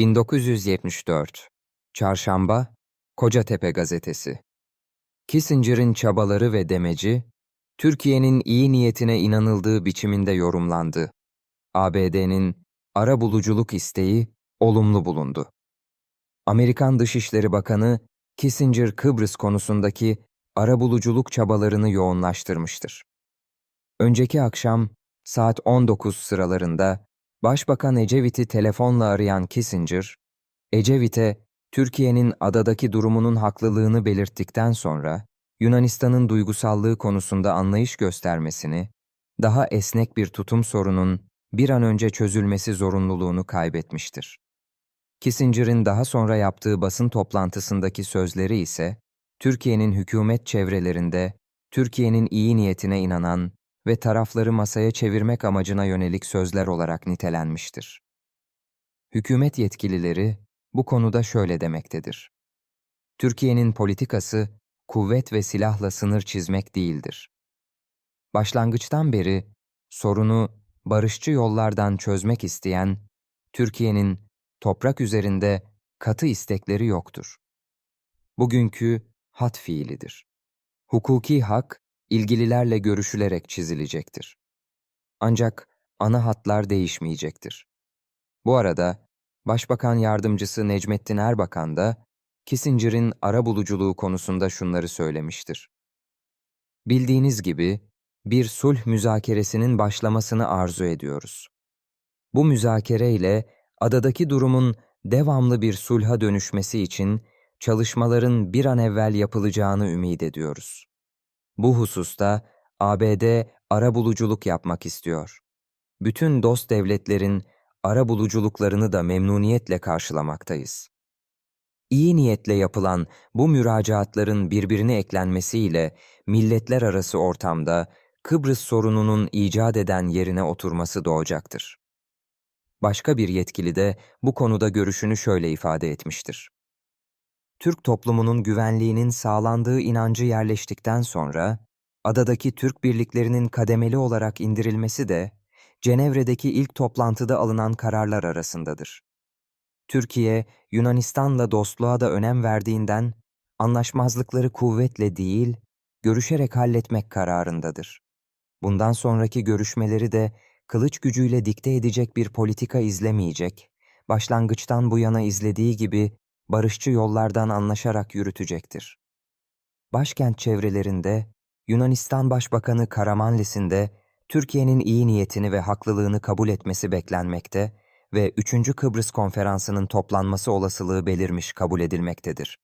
1974 Çarşamba Kocatepe Gazetesi Kissinger'in çabaları ve demeci, Türkiye'nin iyi niyetine inanıldığı biçiminde yorumlandı. ABD'nin ara buluculuk isteği olumlu bulundu. Amerikan Dışişleri Bakanı Kissinger Kıbrıs konusundaki ara buluculuk çabalarını yoğunlaştırmıştır. Önceki akşam saat 19 sıralarında Başbakan Ecevit'i telefonla arayan Kissinger, Ecevit'e Türkiye'nin adadaki durumunun haklılığını belirttikten sonra Yunanistan'ın duygusallığı konusunda anlayış göstermesini, daha esnek bir tutum sorunun bir an önce çözülmesi zorunluluğunu kaybetmiştir. Kissinger'in daha sonra yaptığı basın toplantısındaki sözleri ise, Türkiye'nin hükümet çevrelerinde Türkiye'nin iyi niyetine inanan ve tarafları masaya çevirmek amacına yönelik sözler olarak nitelenmiştir. Hükümet yetkilileri bu konuda şöyle demektedir. Türkiye'nin politikası kuvvet ve silahla sınır çizmek değildir. Başlangıçtan beri sorunu barışçı yollardan çözmek isteyen Türkiye'nin toprak üzerinde katı istekleri yoktur. Bugünkü hat fiilidir. Hukuki hak ilgililerle görüşülerek çizilecektir. Ancak ana hatlar değişmeyecektir. Bu arada Başbakan Yardımcısı Necmettin Erbakan da Kissinger'in ara buluculuğu konusunda şunları söylemiştir. Bildiğiniz gibi bir sulh müzakeresinin başlamasını arzu ediyoruz. Bu müzakere ile adadaki durumun devamlı bir sulha dönüşmesi için çalışmaların bir an evvel yapılacağını ümit ediyoruz. Bu hususta ABD ara buluculuk yapmak istiyor. Bütün dost devletlerin ara buluculuklarını da memnuniyetle karşılamaktayız. İyi niyetle yapılan bu müracaatların birbirine eklenmesiyle milletler arası ortamda Kıbrıs sorununun icat eden yerine oturması doğacaktır. Başka bir yetkili de bu konuda görüşünü şöyle ifade etmiştir. Türk toplumunun güvenliğinin sağlandığı inancı yerleştikten sonra, adadaki Türk birliklerinin kademeli olarak indirilmesi de, Cenevre'deki ilk toplantıda alınan kararlar arasındadır. Türkiye, Yunanistan'la dostluğa da önem verdiğinden, anlaşmazlıkları kuvvetle değil, görüşerek halletmek kararındadır. Bundan sonraki görüşmeleri de kılıç gücüyle dikte edecek bir politika izlemeyecek, başlangıçtan bu yana izlediği gibi barışçı yollardan anlaşarak yürütecektir. Başkent çevrelerinde, Yunanistan Başbakanı Karamanlis'in de Türkiye'nin iyi niyetini ve haklılığını kabul etmesi beklenmekte ve 3. Kıbrıs Konferansı'nın toplanması olasılığı belirmiş kabul edilmektedir.